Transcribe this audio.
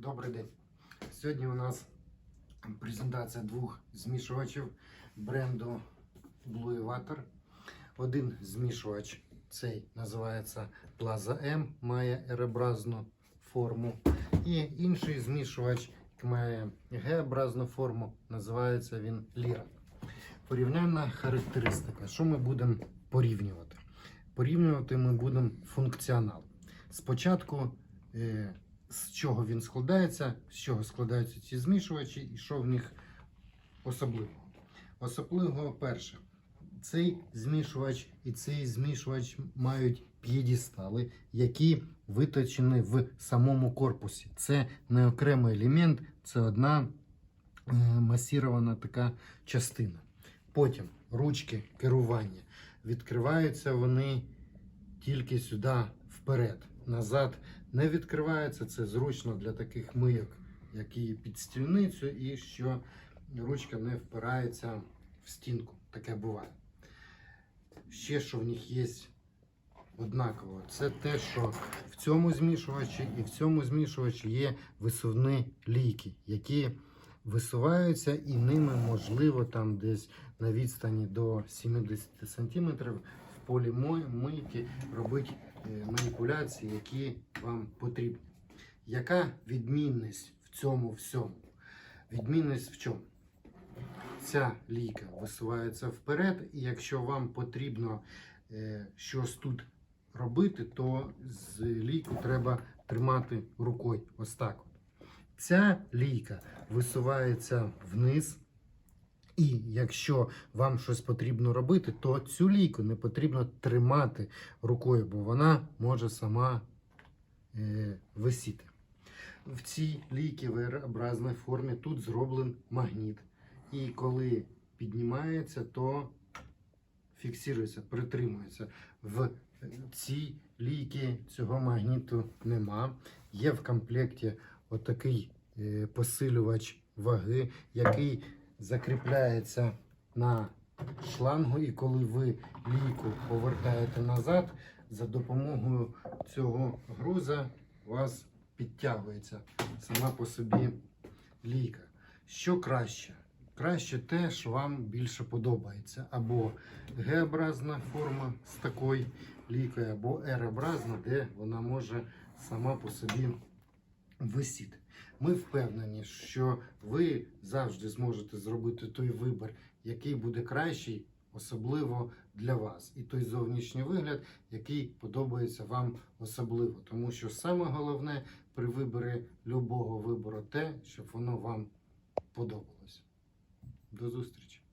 Добрий день. Сьогодні у нас презентація двох змішувачів бренду Blue Water. Один змішувач, цей називається Plaza M, має еробразну форму. І інший змішувач має Г-образну форму, називається він Lira. Порівняльна характеристика. Що ми будемо порівнювати? Порівнювати ми будемо функціонал. Спочатку е, з чого він складається, з чого складаються ці змішувачі і що в них особливого. Особливо перше, цей змішувач і цей змішувач мають п'єдістали, які виточені в самому корпусі. Це не окремий елемент, це одна е, масірована така частина. Потім ручки керування. Відкриваються вони тільки сюди вперед. Назад не відкривається. Це зручно для таких мийок, які під стільницю, і що ручка не впирається в стінку. Таке буває. Ще що в них є однаково, це те, що в цьому змішувачі і в цьому змішувачі є висувні лійки, які висуваються, і ними можливо там десь на відстані до 70 см в полі мийки робити е, маніпуляції, які вам потрібні. Яка відмінність в цьому всьому? Відмінність в чому? Ця лійка висувається вперед, і якщо вам потрібно е, щось тут робити, то з лійку треба тримати рукою. Ось так. Ця лійка висувається вниз. І якщо вам щось потрібно робити, то цю лійку не потрібно тримати рукою, бо вона може сама е, висіти. В цій в R-образній формі тут зроблений магніт. І коли піднімається, то фіксується, притримується. В цій лійці цього магніту нема. Є в комплекті отакий е, посилювач ваги, який закріпляється на шлангу, і коли ви лійку повертаєте назад, за допомогою цього груза у вас підтягується сама по собі лійка. Що краще? Краще те, що вам більше подобається. Або Г-образна форма з такою лійкою, або R-образна, де вона може сама по собі висіти. Ми впевнені, що ви завжди зможете зробити той вибір, який буде кращий, особливо для вас, і той зовнішній вигляд, який подобається вам особливо. Тому що саме головне при виборі любого вибору те, щоб воно вам подобалось. До зустрічі!